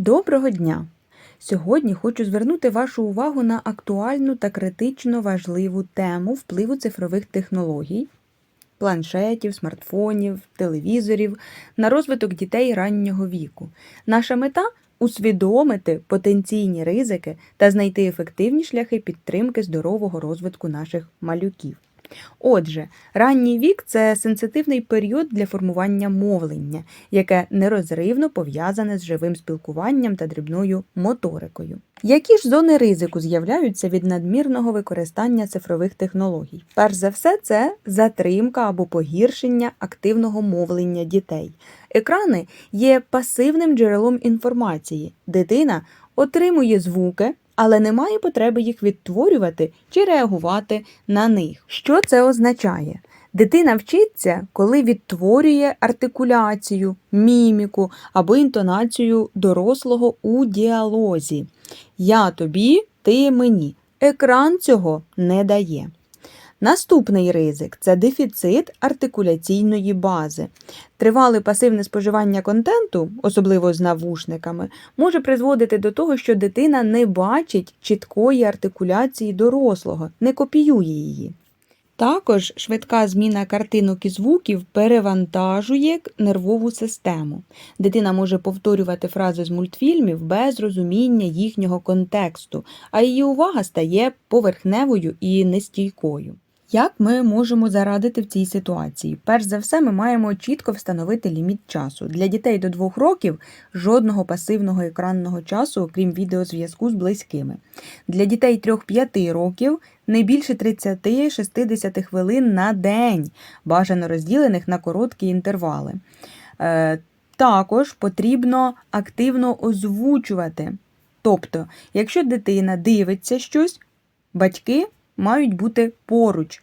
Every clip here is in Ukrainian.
Доброго дня! Сьогодні хочу звернути вашу увагу на актуальну та критично важливу тему впливу цифрових технологій, планшетів, смартфонів, телевізорів на розвиток дітей раннього віку. Наша мета усвідомити потенційні ризики та знайти ефективні шляхи підтримки здорового розвитку наших малюків. Отже, ранній вік це сенситивний період для формування мовлення, яке нерозривно пов'язане з живим спілкуванням та дрібною моторикою. Які ж зони ризику з'являються від надмірного використання цифрових технологій? Перш за все, це затримка або погіршення активного мовлення дітей. Екрани є пасивним джерелом інформації. Дитина отримує звуки, але немає потреби їх відтворювати чи реагувати на них. Що це означає? Дитина вчиться, коли відтворює артикуляцію, міміку або інтонацію дорослого у діалозі. Я тобі, ти мені. Екран цього не дає. Наступний ризик це дефіцит артикуляційної бази. Тривале пасивне споживання контенту, особливо з навушниками, може призводити до того, що дитина не бачить чіткої артикуляції дорослого, не копіює її. Також швидка зміна картинок і звуків перевантажує нервову систему. Дитина може повторювати фрази з мультфільмів без розуміння їхнього контексту, а її увага стає поверхневою і нестійкою. Як ми можемо зарадити в цій ситуації? Перш за все, ми маємо чітко встановити ліміт часу. Для дітей до 2 років жодного пасивного екранного часу, окрім відеозв'язку з близькими. Для дітей 3-5 років не більше 30-60 хвилин на день, бажано розділених на короткі інтервали. Е, Також потрібно активно озвучувати. Тобто, якщо дитина дивиться щось, батьки мають бути поруч,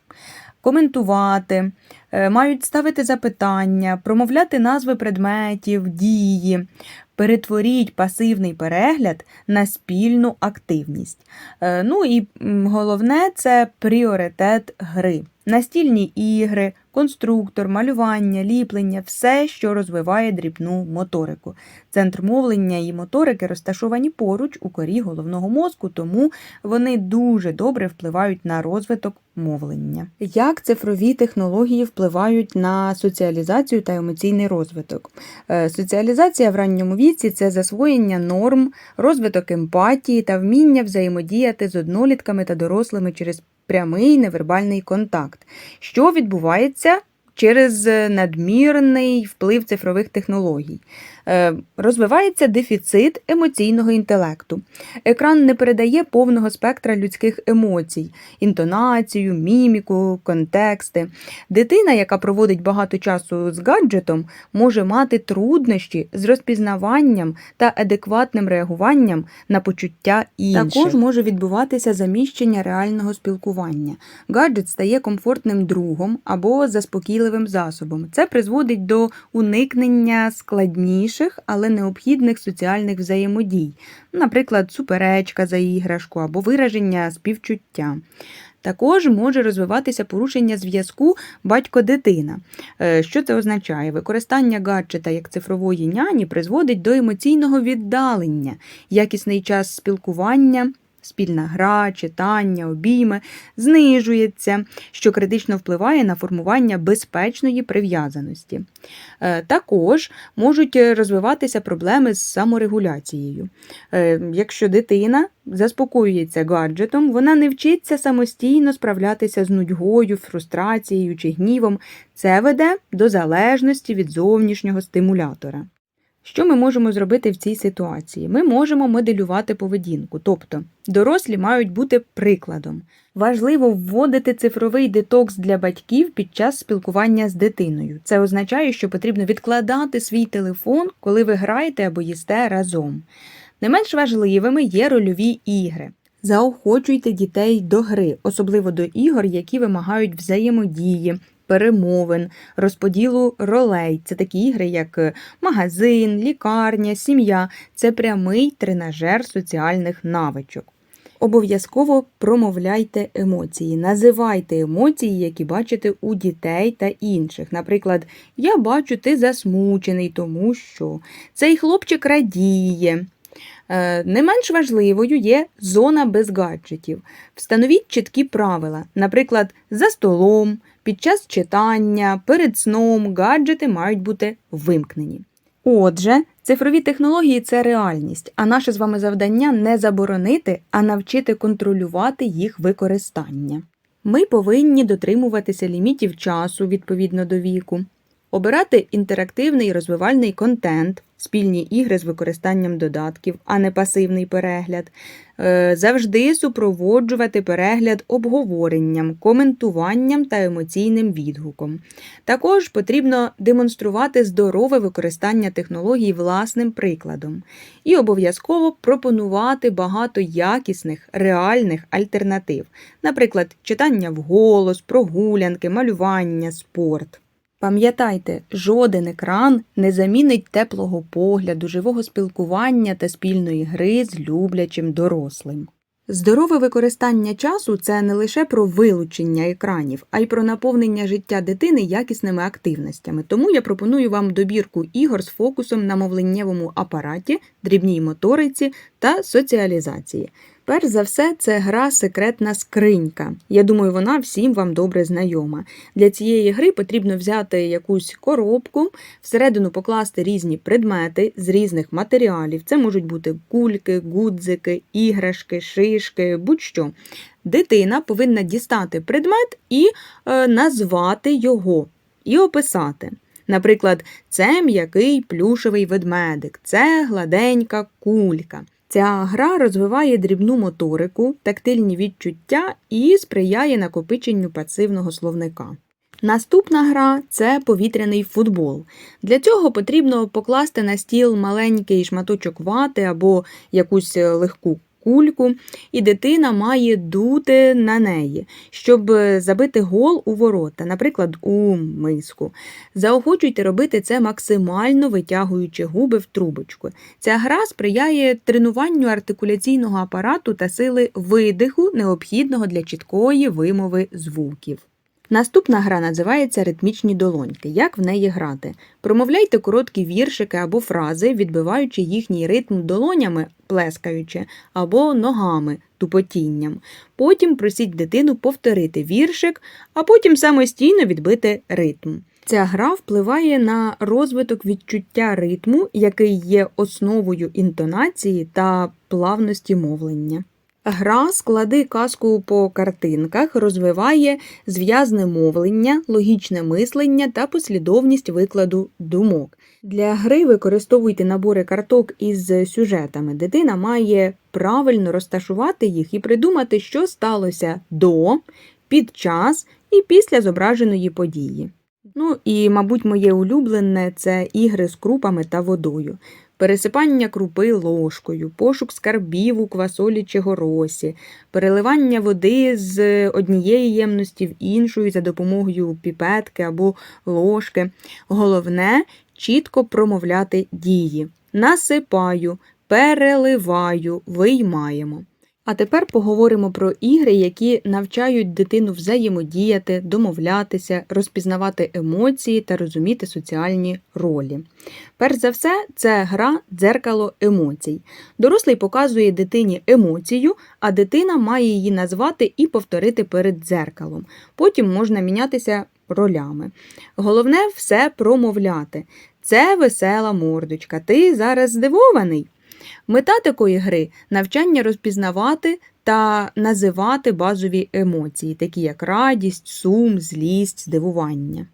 коментувати, е, мають ставити запитання, промовляти назви предметів, дії. Перетворіть пасивний перегляд на спільну активність. Е, Ну і головне це пріоритет гри. Настільні ігри, конструктор, малювання, ліплення все, що розвиває дрібну моторику. Центр мовлення і моторики розташовані поруч у корі головного мозку, тому вони дуже добре впливають на розвиток мовлення. Як цифрові технології впливають на соціалізацію та емоційний розвиток? Е, Соціалізація в ранньому віці це засвоєння норм, розвиток емпатії та вміння взаємодіяти з однолітками та дорослими через прямий невербальний контакт, що відбувається через надмірний вплив цифрових технологій. Е, Розвивається дефіцит емоційного інтелекту. Екран не передає повного спектра людських емоцій, інтонацію, міміку, контексти. Дитина, яка проводить багато часу з гаджетом, може мати труднощі з розпізнаванням та адекватним реагуванням на почуття інших. Також може відбуватися заміщення реального спілкування. Гаджет стає комфортним другом або заспокійливим засобом. Це призводить до уникнення складніших, але необхідних соціальних взаємодій, наприклад, суперечка за іграшку або вираження співчуття. Також може розвиватися порушення зв'язку батько-дитина. Е, Що це означає? Використання гаджета як цифрової няні призводить до емоційного віддалення, якісний час спілкування. Спільна гра, читання, обійми знижується, що критично впливає на формування безпечної прив'язаності. Е, Також можуть розвиватися проблеми з саморегуляцією. Е, Якщо дитина заспокоюється гаджетом, вона не вчиться самостійно справлятися з нудьгою, фрустрацією чи гнівом. Це веде до залежності від зовнішнього стимулятора. Що ми можемо зробити в цій ситуації? Ми можемо моделювати поведінку, тобто дорослі мають бути прикладом. Важливо вводити цифровий детокс для батьків під час спілкування з дитиною. Це означає, що потрібно відкладати свій телефон, коли ви граєте або їсте разом. Не менш важливими є рольові ігри. Заохочуйте дітей до гри, особливо до ігор, які вимагають взаємодії, перемовин, розподілу ролей. Це такі ігри, як е, магазин, лікарня, сім'я. Це прямий тренажер соціальних навичок. Обов'язково промовляйте емоції, називайте емоції, які бачите у дітей та інших. Наприклад, я бачу, ти засмучений, тому що цей хлопчик радіє. Е, Не менш важливою є зона без гаджетів. Встановіть чіткі правила, наприклад, за столом, під час читання, перед сном гаджети мають бути вимкнені. Отже, цифрові технології це реальність, а наше з вами завдання не заборонити, а навчити контролювати їх використання. Ми повинні дотримуватися лімітів часу відповідно до віку, обирати інтерактивний розвивальний контент, спільні ігри з використанням додатків, а не пасивний перегляд, Е, завжди супроводжувати перегляд обговоренням, коментуванням та емоційним відгуком. Також потрібно демонструвати здорове використання технологій власним прикладом і обов'язково пропонувати багато якісних, реальних альтернатив, наприклад, читання вголос, прогулянки, малювання, спорт. Пам'ятайте, жоден екран не замінить теплого погляду, живого спілкування та спільної гри з люблячим дорослим. Здорове використання часу це не лише про вилучення екранів, а й про наповнення життя дитини якісними активностями. Тому я пропоную вам добірку ігор з фокусом на мовленнєвому апараті, дрібній моториці та соціалізації. Перш за все, це гра Секретна скринька. Я думаю, вона всім вам добре знайома. Для цієї гри потрібно взяти якусь коробку, всередину покласти різні предмети з різних матеріалів. Це можуть бути кульки, гудзики, іграшки, шишки, будь-що. Дитина повинна дістати предмет і е, назвати його, і описати. Наприклад, це м'який плюшевий ведмедик, це гладенька кулька. Ця гра розвиває дрібну моторику, тактильні відчуття і сприяє накопиченню пасивного словника. Наступна гра це повітряний футбол. Для цього потрібно покласти на стіл маленький шматочок вати або якусь легку кульку, і дитина має дути на неї, щоб забити гол у ворота, наприклад, у миску. Заохочуйте робити це максимально витягуючи губи в трубочку. Ця гра сприяє тренуванню артикуляційного апарату та сили видиху, необхідного для чіткої вимови звуків. Наступна гра називається Ритмічні долоньки. Як в неї грати? Промовляйте короткі віршики або фрази, відбиваючи їхній ритм долонями, плескаючи, або ногами, тупотінням. Потім просіть дитину повторити віршик, а потім самостійно відбити ритм. Ця гра впливає на розвиток відчуття ритму, який є основою інтонації та плавності мовлення. Гра склади казку по картинках розвиває зв'язне мовлення, логічне мислення та послідовність викладу думок. Для гри використовуйте набори карток із сюжетами. Дитина має правильно розташувати їх і придумати, що сталося до, під час і після зображеної події. Ну і, мабуть, моє улюблене це ігри з крупами та водою пересипання крупи ложкою, пошук скарбів у квасолі чи горосі, переливання води з однієї ємності в іншу за допомогою піпетки або ложки. Головне чітко промовляти дії. Насипаю, переливаю, виймаємо. А тепер поговоримо про ігри, які навчають дитину взаємодіяти, домовлятися, розпізнавати емоції та розуміти соціальні ролі. Перш за все, це гра дзеркало емоцій. Дорослий показує дитині емоцію, а дитина має її назвати і повторити перед дзеркалом. Потім можна мінятися ролями. Головне все промовляти. Це весела мордочка. Ти зараз здивований. Мета такої гри навчання розпізнавати та називати базові емоції, такі як радість, сум, злість, здивування.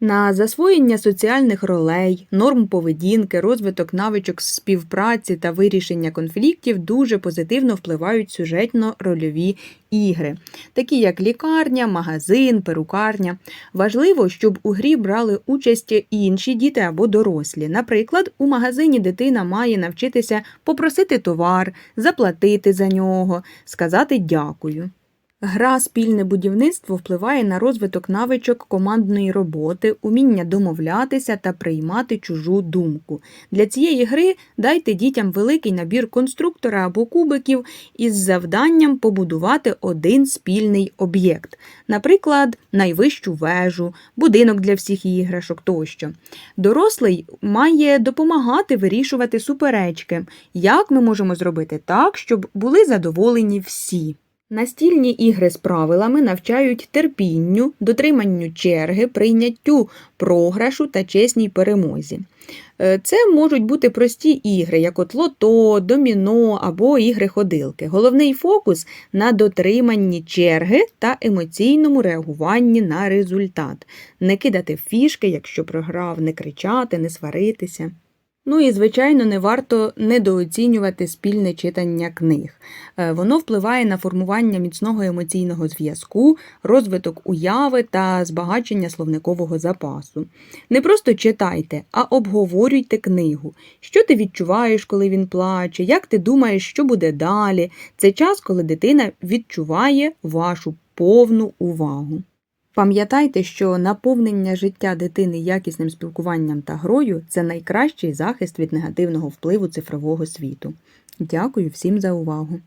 На засвоєння соціальних ролей, норм поведінки, розвиток навичок співпраці та вирішення конфліктів дуже позитивно впливають сюжетно-рольові ігри, такі як лікарня, магазин, перукарня. Важливо, щоб у грі брали участь інші діти або дорослі. Наприклад, у магазині дитина має навчитися попросити товар, заплатити за нього, сказати дякую. Гра спільне будівництво впливає на розвиток навичок командної роботи, уміння домовлятися та приймати чужу думку. Для цієї гри дайте дітям великий набір конструктора або кубиків із завданням побудувати один спільний об'єкт, наприклад, найвищу вежу, будинок для всіх іграшок тощо. Дорослий має допомагати вирішувати суперечки, як ми можемо зробити так, щоб були задоволені всі. Настільні ігри з правилами навчають терпінню, дотриманню черги, прийняттю програшу та чесній перемозі. Е, Це можуть бути прості ігри, як от лото, доміно або ігри-ходилки. Головний фокус на дотриманні черги та емоційному реагуванні на результат. Не кидати фішки, якщо програв, не кричати, не сваритися. Ну і, звичайно, не варто недооцінювати спільне читання книг. Е, Воно впливає на формування міцного емоційного зв'язку, розвиток уяви та збагачення словникового запасу. Не просто читайте, а обговорюйте книгу. Що ти відчуваєш, коли він плаче, як ти думаєш, що буде далі. Це час, коли дитина відчуває вашу повну увагу. Пам'ятайте, що наповнення життя дитини якісним спілкуванням та грою це найкращий захист від негативного впливу цифрового світу. Дякую всім за увагу!